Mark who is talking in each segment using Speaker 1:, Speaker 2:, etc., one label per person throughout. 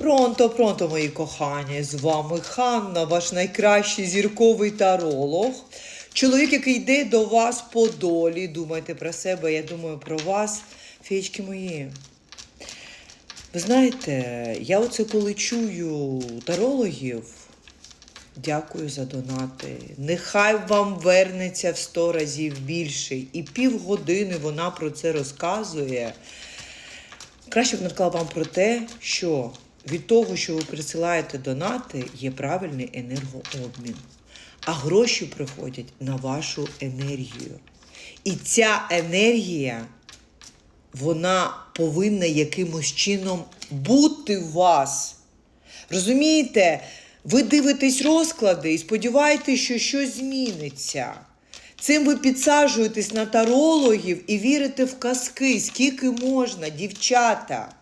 Speaker 1: Пронто, пронто, мої кохані, з вами Ханна, ваш найкращий зірковий таролог. Чоловік, який йде до вас по долі. Думайте про себе, я думаю про вас, феєчки мої. Ви знаєте, я оце коли чую тарологів, дякую за донати. Нехай вам вернеться в сто разів більше. І півгодини вона про це розказує. Краще б наткала вам про те, що від того, що ви присилаєте донати, є правильний енергообмін. А гроші приходять на вашу енергію. І ця енергія, вона повинна якимось чином бути в вас. Розумієте, ви дивитесь розклади і сподіваєтесь, що щось зміниться. Цим ви підсаджуєтесь на тарологів і вірите в казки, скільки можна, дівчата.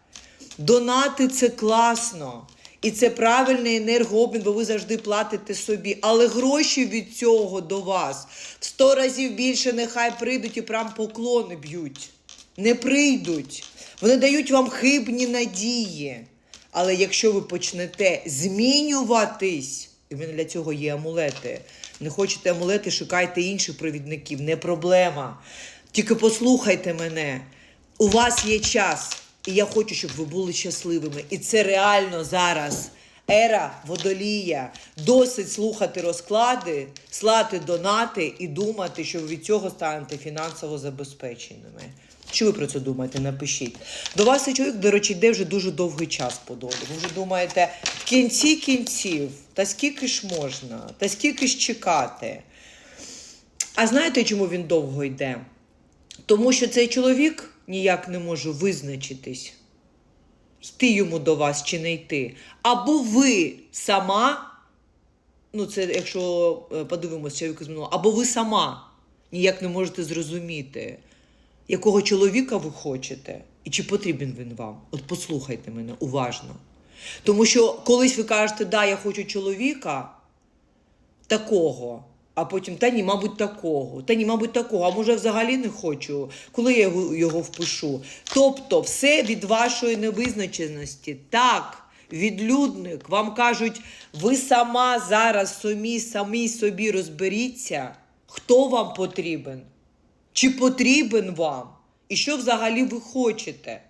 Speaker 1: Донати це класно. І це правильний енергообмін, бо ви завжди платите собі. Але гроші від цього до вас в сто разів більше нехай прийдуть і прям поклони б'ють. Не прийдуть. Вони дають вам хибні надії. Але якщо ви почнете змінюватись, і мене для цього є амулети. Не хочете амулети, шукайте інших провідників, не проблема. Тільки послухайте мене. У вас є час, і я хочу, щоб ви були щасливими. І це реально зараз. Ера водолія. Досить слухати розклади, слати донати і думати, що ви від цього станете фінансово забезпеченими. Що ви про це думаєте? Напишіть. До вас цей чоловік, до речі, йде вже дуже довгий час по долі. Ви вже думаєте, в кінці кінців, та скільки ж можна, та скільки ж чекати. А знаєте, чому він довго йде? Тому що цей чоловік ніяк не може визначитись, йти йому до вас чи не йти. Або ви сама, ну це якщо е, подивимося чоловіка з минулого, або ви сама ніяк не можете зрозуміти, якого чоловіка ви хочете, і чи потрібен він вам. От послухайте мене уважно. Тому що колись ви кажете, да, я хочу чоловіка такого, а потім, та ні, мабуть, такого, та ні, мабуть, такого, а може, взагалі не хочу, коли я його, його впишу. Тобто, все від вашої невизначеності. Так, відлюдник, вам кажуть, ви сама зараз самі, самі собі розберіться, хто вам потрібен, чи потрібен вам, і що взагалі ви хочете.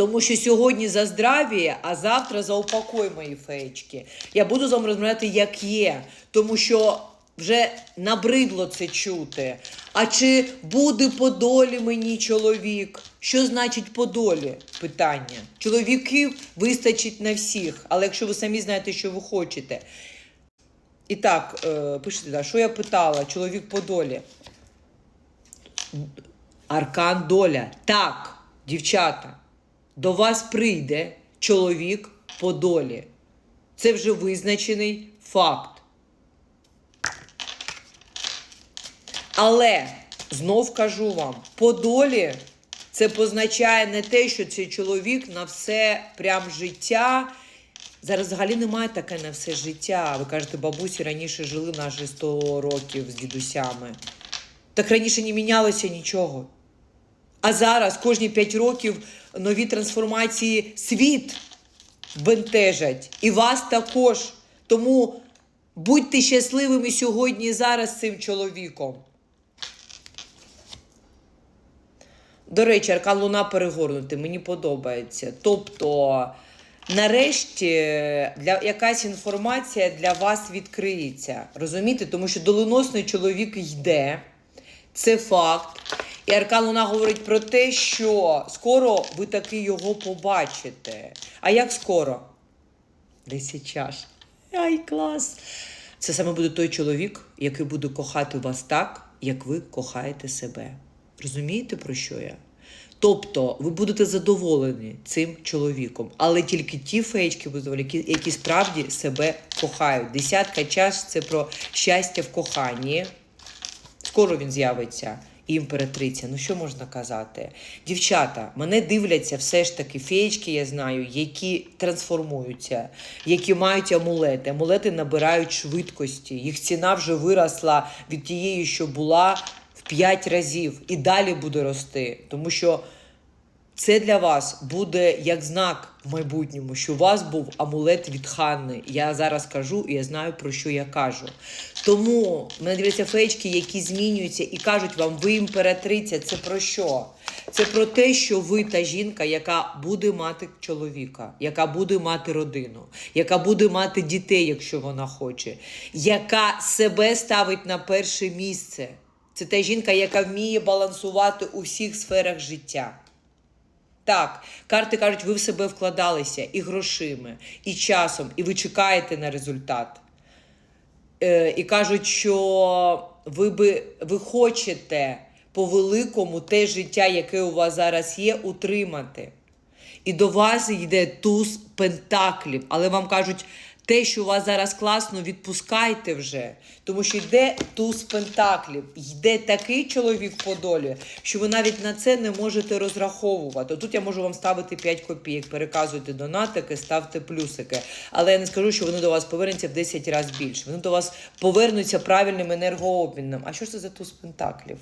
Speaker 1: Тому що сьогодні за здрав'я, а завтра за упокой, мої феєчки. Я буду з вами розмовляти, як є, тому що вже набридло це чути. А чи буде по долі мені чоловік? Що значить по долі? Питання. Чоловіків вистачить на всіх, але якщо ви самі знаєте, що ви хочете. І так, е, пишіть, що я питала, чоловік по долі. Аркан доля. Так, дівчата, до вас прийде чоловік по долі. Це вже визначений факт. Але знов кажу вам, по долі це позначає не те, що цей чоловік на все прям життя. Зараз взагалі немає таке на все життя. Ви кажете, бабусі раніше жили наші 100 років з дідусями. Так раніше не мінялося нічого. А зараз кожні 5 років нові трансформації світ бентежать. І вас також. Тому будьте щасливими сьогодні і зараз цим чоловіком. До речі, Аркан Луна перегорнути, мені подобається. Тобто, нарешті, для, якась інформація для вас відкриється. Розумієте? Тому що доленосний чоловік йде. Це факт. І Аркан Луна говорить про те, що скоро ви таки його побачите. А як скоро? Десять чаш. Ай, клас! Це саме буде той чоловік, який буде кохати вас так, як ви кохаєте себе. Розумієте, про що я? Тобто ви будете задоволені цим чоловіком, але тільки ті феєчки які, які справді себе кохають. Десятка чаш це про щастя в коханні. Скоро він з'явиться. Імператриця, ну що можна казати? Дівчата, мене дивляться все ж таки феєчки, я знаю, які трансформуються, які мають амулети. Амулети набирають швидкості. Їх ціна вже виросла від тієї, що була в 5 разів, і далі буде рости. Тому що Це для вас буде як знак в майбутньому, що у вас був амулет від Ханни. Я зараз кажу, і я знаю про що я кажу. Тому мене дивляться феєчки, які змінюються і кажуть вам, ви імператриця. Це про що? Це про те, що ви та жінка, яка буде мати чоловіка, яка буде мати родину, яка буде мати дітей, якщо вона хоче, яка себе ставить на перше місце. Це та жінка, яка вміє балансувати у всіх сферах життя. Так, карти кажуть, ви в себе вкладалися і грошима, і часом, і ви чекаєте на результат. Е, і кажуть, що ви, би, ви хочете по великому те життя, яке у вас зараз є, утримати. І до вас йде туз пентаклів, але вам кажуть, те, що у вас зараз класно, відпускайте вже. Тому що йде туз пентаклів, йде такий чоловік по долі, що ви навіть на це не можете розраховувати. Тут я можу вам ставити 5 копійок, переказуйте донатики, ставте плюсики. Але я не скажу, що вони до вас повернуться в 10 разів більше. Вони до вас повернуться правильним енергообміном. А що це за туз пентаклів?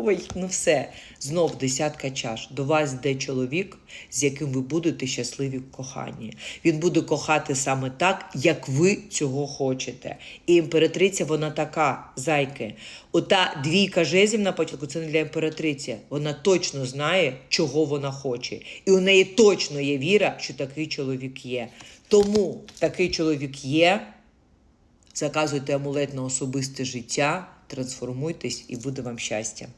Speaker 1: Ой, ну все. Знов десятка чаш. До вас йде чоловік, з яким ви будете щасливі в коханні. Він буде кохати саме так, як ви цього хочете. І імператриця вона така, зайки. Ота двійка жезлів на початку це не для імператриці. Вона точно знає, чого вона хоче. І у неї точно є віра, що такий чоловік є. Тому такий чоловік є. Заказуйте амулет на особисте життя, трансформуйтесь і буде вам щастя.